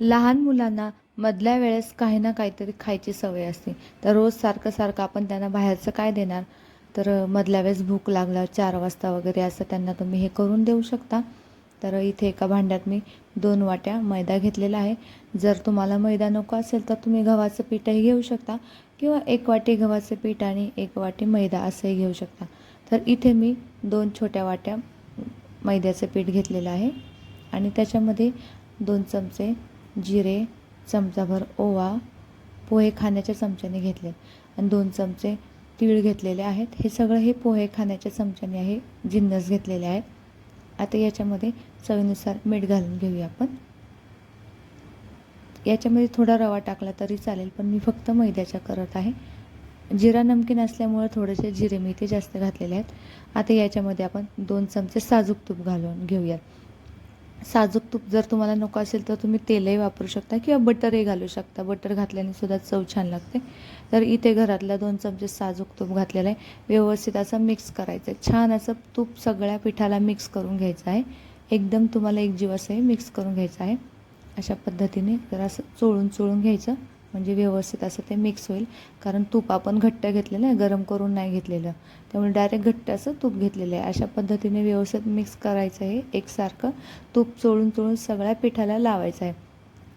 लहान मुलांना मधल्या वेळेस काही ना काहीतरी खायची सवय असते. तर रोज सारखं सारखं आपण त्यांना बाहेरचं काय देणार? तर मधल्या वेळेस भूक लागला चार वाजता वगैरे असं त्यांना तुम्ही हे करून देऊ शकता. तर इथे एका भांड्यात मी दोन वाट्या मैदा घेतलेला आहे. जर तुम्हाला मैदा नको असेल तर तुम्ही गव्हाचं पीठही घेऊ शकता किंवा एक वाटी गव्हाचं पीठ आणि एक वाटी मैदा असंही घेऊ शकता. तर इथे मी दोन छोट्या वाट्या मैद्याचं पीठ घेतलेलं आहे आणि त्याच्यामध्ये दोन चमचे जिरे चमचाभर ओवा पोहे खाण्याच्या चमच्याने घेतले. आणि दोन चमचे तीळ घेतलेले आहेत. हे सगळं हे पोहे खाण्याच्या चमच्याने आहे. जिन्नस घेतलेले आहेत. आता याच्यामध्ये चवीनुसार मीठ घालून घेऊया आपण. याच्यामध्ये थोडा रवा टाकला तरी चालेल पण मी फक्त मैद्याच्या करत आहे. जिरा नमकीन असल्यामुळं थोडेसे जिरे मी ते जास्त घातलेले आहेत. आता याच्यामध्ये आपण दोन चमचे साजूक तूप घालून घेऊयात. साजूक तूप जर तुम्हाला नको असेल तर तुम्ही तेलही वापरू शकता किंवा बटरही घालू शकता. बटर घातल्याने सुद्धा चव छान लागते. तर इथे घरातल्या दोन चमचे साजूक तूप घातलेलं आहे. व्यवस्थित असं मिक्स करायचं आहे छान असं तूप सगळ्या पिठाला मिक्स करून घ्यायचं आहे. एकदम तुम्हाला एक जीव असं हे मिक्स करून घ्यायचं आहे. अशा पद्धतीने जर असं चोळून चोळून घ्यायचं. म्हणजे व्यवस्थित असं ते मिक्स होईल. कारण तूप आपण घट्ट घेतलेलं आहे गरम करून नाही घेतलेलं. त्यामुळे डायरेक्ट घट्ट असं तूप घेतलेलं आहे. अशा पद्धतीने व्यवस्थित मिक्स करायचं आहे. एकसारखं तूप चोळून चोळून सगळ्या पिठाला लावायचं आहे.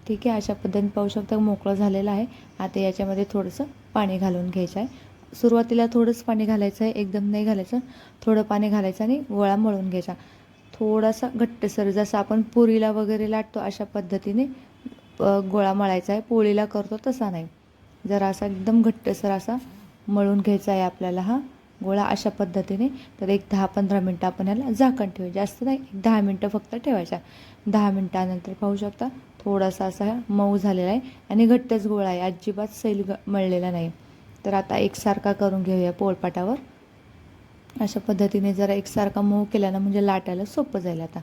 ठीक आहे? अशा पद्धतीने पाहू शकता मोकळं झालेलं आहे. आता याच्यामध्ये थोडंसं पाणी घालून घ्यायचं आहे. सुरुवातीला थोडंच पाणी घालायचं आहे. एकदम नाही घालायचं. थोडं पाणी घालायचं आणि गोळा मळून घ्यायचा. थोडासा घट्टसर जसं आपण पुरीला वगैरे लाटतो अशा पद्धतीने गोळा मळायचा आहे पोळीला करतो तसा नाही. जरा असा एकदम घट्टसर असा मळून घ्यायचा आहे आपल्याला हा गोळा अशा पद्धतीने. तर एक दहा पंधरा मिनटं आपण याला झाकण ठेवायचं. जास्त नाही एक दहा मिनटं फक्त ठेवायच्या. दहा मिनटानंतर पाहू शकता थोडासा असा मऊ झालेला आहे आणि घट्टच गोळा आहे. अजिबात सैल ग मळलेला नाही. तर आता एकसारखा करून घेऊया पोळपाटावर. अशा पद्धतीने जरा एकसारखा मऊ केला ना म्हणजे लाटायला सोपं जाईल आता.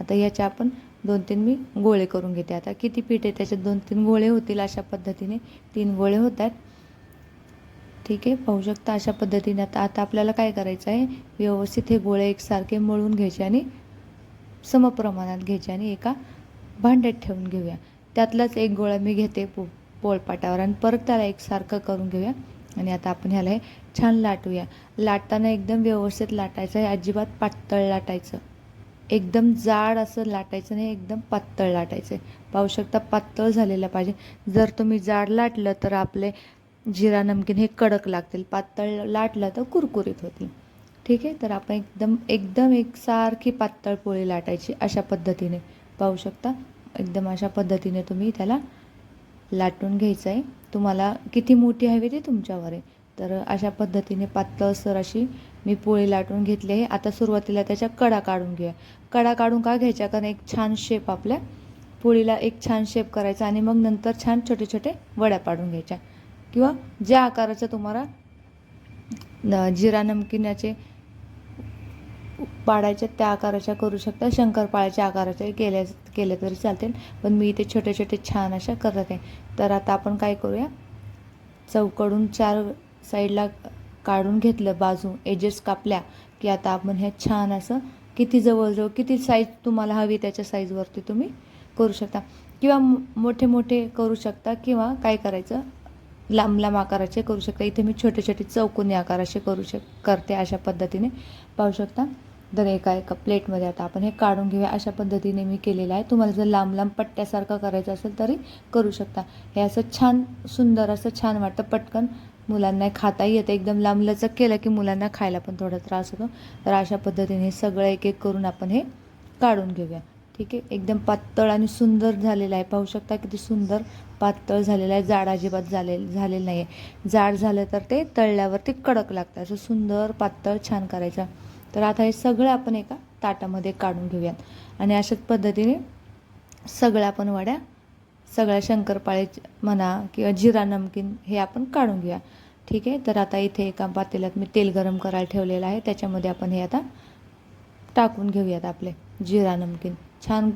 आता याच्या आपण दोन तीन मी गोळे करून घेते. आता किती पीठ आहे त्याच्यात दोन तीन गोळे होतील अशा पद्धतीने. तीन गोळे होत आहेत ठीक आहे पाहू शकता अशा पद्धतीने. आता आता आपल्याला काय करायचं आहे? व्यवस्थित हे गोळे एकसारखे मळून घ्यायचे आणि समप्रमाणात घ्यायचे आणि एका भांड्यात ठेवून घेऊया. त्यातलाच एक गोळा मी घेते पो पोळपाटावर आणि परत त्याला एकसारखं करून घेऊया. आणि आता आपण ह्याला हे छान लाटूया. लाटताना एकदम व्यवस्थित लाटायचं आहे. अजिबात पातळ लाटायचं एकदम जाड असं लाटायचं नाही एकदम पातळ लाटायचं. आहे पाहू शकता पातळ झालेलं पाहिजे. जर तुम्ही जाड लाटलं तर आपले जिरा नमकीन हे कडक लागतील. पातळ लाटलं तर कुरकुरीत होतील. ठीक आहे? तर आपण एकदम एकदम एकसारखी पातळ पोळी लाटायची अशा पद्धतीने. पाहू शकता? एकदम अशा पद्धतीने तुम्ही त्याला लाटून घ्यायचं आहे. तुम्हाला किती मोठी हवी ते तुमच्यावर आहे. तर अशा पद्धतीने पातळसर अशी मी पोळी लाटून घेतली आहे. आता सुरुवातीला त्याच्या कडा काढून घेऊया. कडा काढून का घ्यायच्या? कारण एक छान शेप आपल्या पोळीला एक छान शेप करायचा आणि मग नंतर छान छोटे छोटे वड्या पाडून घ्यायच्या. किंवा ज्या आकाराचं तुम्हाला जिरा नमकिनाचे पाडायच्या त्या आकाराच्या करू शकता. शंकरपाळ्याच्या आकाराच्या केल्या केल्या तरी चालतील. पण मी इथे छोटे छोटे छान अशा करत आहे. तर आता आपण काय करूया? चौकडून चार साईडला काढून घेतलं बाजू एजेस कापल्या की आता आपण ह्या छान असं किती जवळजवळ किती साईज तुम्हाला हवी त्याच्या साईजवरती तुम्ही करू शकता. किंवा मोठे मोठे करू शकता किंवा काय करायचं लांब लांब आकाराचे करू शकता. इथे मी छोटे छोटे चौकोनी आकाराचे करू शक करते अशा पद्धतीने. पाहू शकता. तर एका एका प्लेटमध्ये आता आपण हे काढून घेऊया. अशा पद्धतीने मी केलेलं आहे. तुम्हाला जर लांब लांब पट्ट्यासारखं करायचं असेल तरी करू शकता. हे असं छान सुंदर असं छान वाटतं पटकन. मुलांना खाताही येतं. एकदम लांब लचक केलं की मुलांना खायला पण थोडा त्रास होतो. तर अशा पद्धतीने हे सगळं एक एक करून आपण हे काढून घेऊया. ठीक आहे? एकदम पातळ आणि सुंदर झालेलं आहे. पाहू शकता किती सुंदर पातळ झालेलं आहे. जाड अजिबात झाले झालेलं नाही आहे जाड झालं तर ते तळल्यावर ते कडक लागतं. असं सुंदर पातळ छान करायचं. तर आता हे सगळं आपण एका ताटामध्ये काढून घेऊयात. आणि अशाच पद्धतीने सगळ्या आपण वड्या सगळ्या शंकरपाळे म्हणा किंवा जिरा नमकीन हे आपण काढून घेऊया. ठीक आहे? तर आता इथे एका पातेल्यात मी तेल गरम करायला ठेवलेलं आहे. त्याच्यामध्ये आपण हे आता टाकून घेऊयात आपले जिरा नमकीन. छान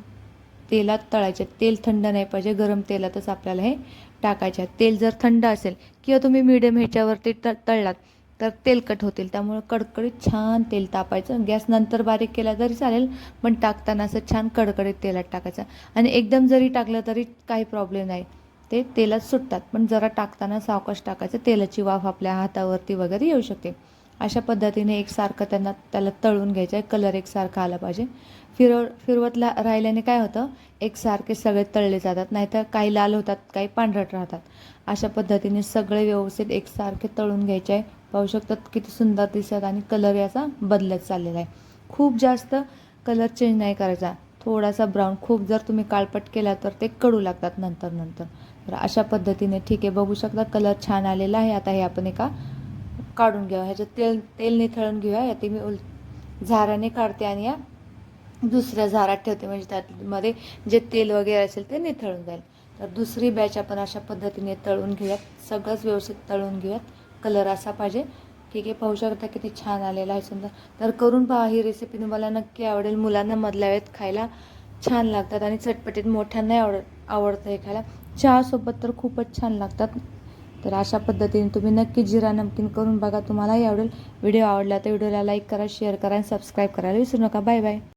तेलात तळायचे. तेल थंड नाही पाहिजे. गरम तेलातच आपल्याला हे टाकायचे तेल जर थंड असेल किंवा तुम्ही मिडियम ह्याच्यावरती त तळलात तर तेलकट होतील. त्यामुळे कडकडीत छान तेल तापायचं. गॅस नंतर बारीक केला तरी चालेल पण टाकताना असं छान कडकडीत तेलात टाकायचं. आणि एकदम जरी टाकलं तरी काही प्रॉब्लेम नाही. ते तेलात सुटतात. पण जरा टाकताना सावकाश टाकायचं. तेलाची वाफ आपल्या हातावरती वगैरे येऊ शकते. अशा पद्धतीने एकसारखं त्यांना त्याला तळून घ्यायचं. आहे कलर एकसारखा आला पाहिजे. फिरव फिरवतला राहिल्याने काय होतं? एकसारखे सगळे तळले जातात. नाहीतर काही लाल होतात काही पांढरट राहतात. अशा पद्धतीने सगळे व्यवस्थित एकसारखे तळून घ्यायचे. आहे पाहू शकतात किती सुंदर दिसत आणि कलर याचा बदलत चाललेला आहे. खूप जास्त कलर चेंज नाही करायचा. थोडासा ब्राऊन खूप जर तुम्ही काळपट केला तर ते कडू लागतात नंतर नंतर. तर अशा पद्धतीने ठीक आहे बघू शकता कलर छान आलेला आहे. आता हे आपण एका काढून घ्या ह्याच्यात तेल तेल निथळून घेऊया. या ते मी उल झाराने काढते आणि या दुसऱ्या झारात ठेवते. म्हणजे त्यामध्ये जे तेल वगैरे असेल ते निथळून जाईल. तर दुसरी बॅच आपण अशा पद्धतीने तळून घेऊयात. सगळंच व्यवस्थित तळून घेऊयात. कलर असा पाहिजे. ठीक आहे पाहू शकता किती छान आलेला आहे सुंदर. तर करून पहा ही रेसिपी तुम्हाला नक्की आवडेल. मुलांना मधल्या वेळेत खायला छान लागतात आणि चटपटीत मोठ्यांनाही आवड आवडतं हे खायला. चहासोबत तर खूपच छान लागतात. तर अशा पद्धतीने तुम्ही नक्की जिरा नमकीन करून बघा. तुम्हालाही आवडेल. व्हिडिओ आवडला तर व्हिडिओला लाईक करा शेअर करा आणि सबस्क्राईब करायला विसरू नका. Bye bye